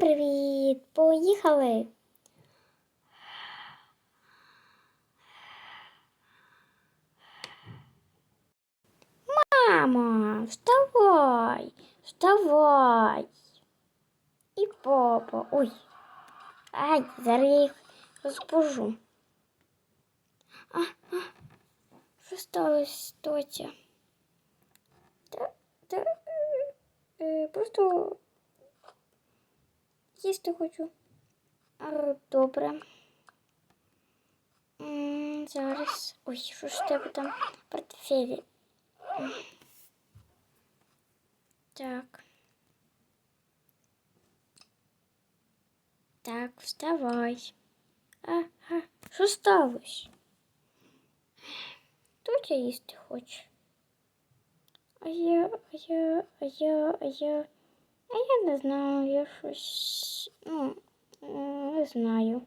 привіт! Поїхали! Мама, вставай, вставай. І папа. Ой. Ай, зараз я їх розбужу. А, а, що сталося, Тося? Та, та, е, е, просто їсти хочу. А, добре. М, Зараз. Ой, що ж в тебе там в портфелі? М. Так. Так, вставай. Ага, що сталося? Тут я їсти хоче. А я, а я, а я, а я, а я не знаю, я щось, ну, м, не знаю.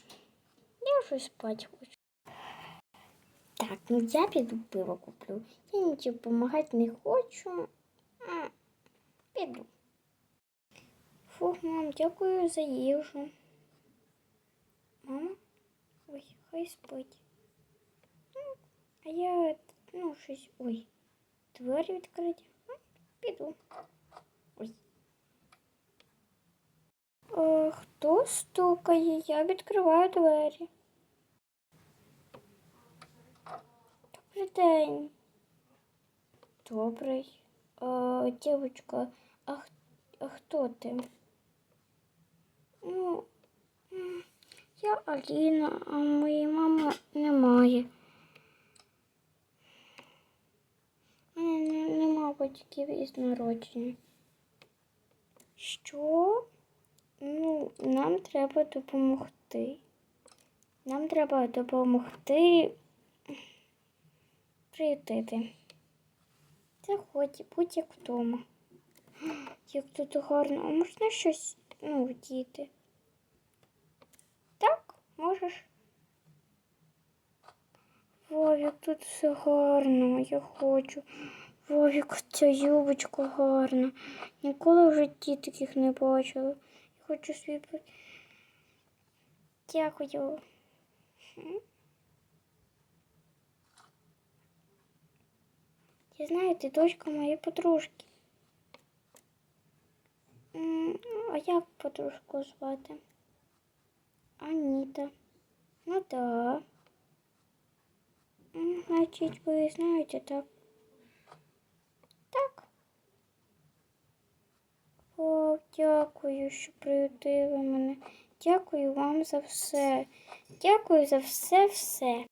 Я щось спати хочу. Так, ну я піду пиво куплю. Я нічого допомагати не хочу. М, Піду. Фух, мам, дякую за їжу. Мама? Ой, хай спить. Ну, А я, ну, щось. Ой, двері відкриті. Ну, Піду. Хто стукає? Я відкриваю двері. Добрий день. Добрий. Е, дівчинка, а, а хто ти? Ну, я Аліна, а моєї мами немає. Нема батьків із народження. Що? Ну, нам треба допомогти. Нам треба допомогти приютити. Заходь, будь як вдома. Як тут гарно. А можна щось ну, вдіти? Так, можеш. Вовік, тут все гарно, я хочу. Вовік, ця юбочка гарна. Ніколи в житті таких не бачила. Я хочу свій. при- Дякую. М. Я знаю, ти дочка моєї подружки. М, А як подружку звати? Аніта. Ну да. М, Значить, ви знаєте, так? Так. О, дякую, що приютили мене. Дякую вам за все. Дякую за все-все.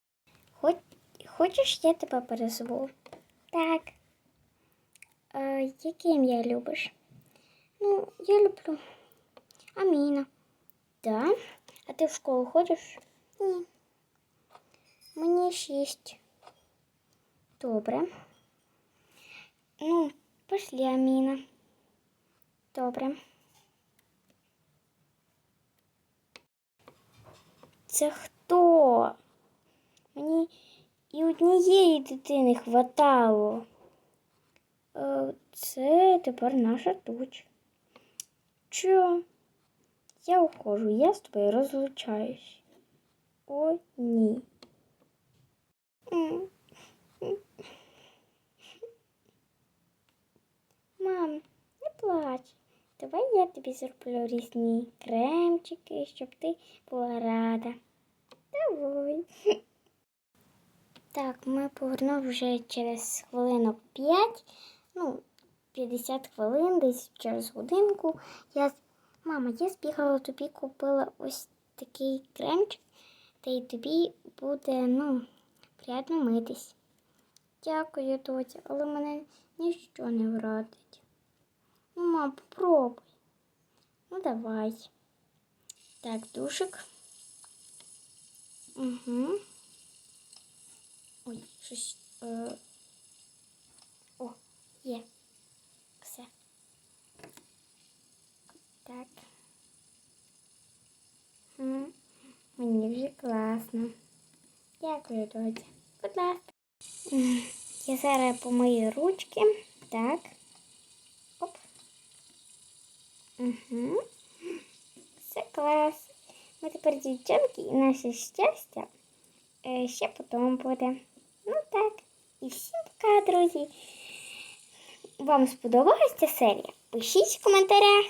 Хоч, хочеш, я тебе перезву? Так. Е, яке ім'я любиш? Ну, я люблю Аміна. Да? А ти в школу ходиш? Ні. Мені шість. Добре. Ну, пошли, Аміна. Добре. Це хто? Мені і однієї дитини хватало. Е, Це тепер наша дочь. Чо? Я ухожу, я з тобою розлучаюсь. О, ні. Мам, не плач. Давай я тобі зроблю різні кремчики, щоб ти була рада. Давай. Так, ми повернули вже через хвилинок 5, ну, 50 хвилин, десь через годинку. Я, мама, я збігала тобі, купила ось такий кремчик, та й тобі буде, ну, приємно митись. Дякую, доця, але мене ніщо не врадить. Мам, попробуй. Ну, давай. Так, душик. Угу. Ой, щось. Е... О, є. Все. Так. М, Мені вже класно. Дякую, доця. Будь ласка. Я зараз помию ручки. Так. Оп. Угу. Клас. Ми тепер дівчонки і наше щастя е, ще потім буде. Ну так. І всім пока, друзі. Вам сподобалася ця серія? Пишіть в коментарях.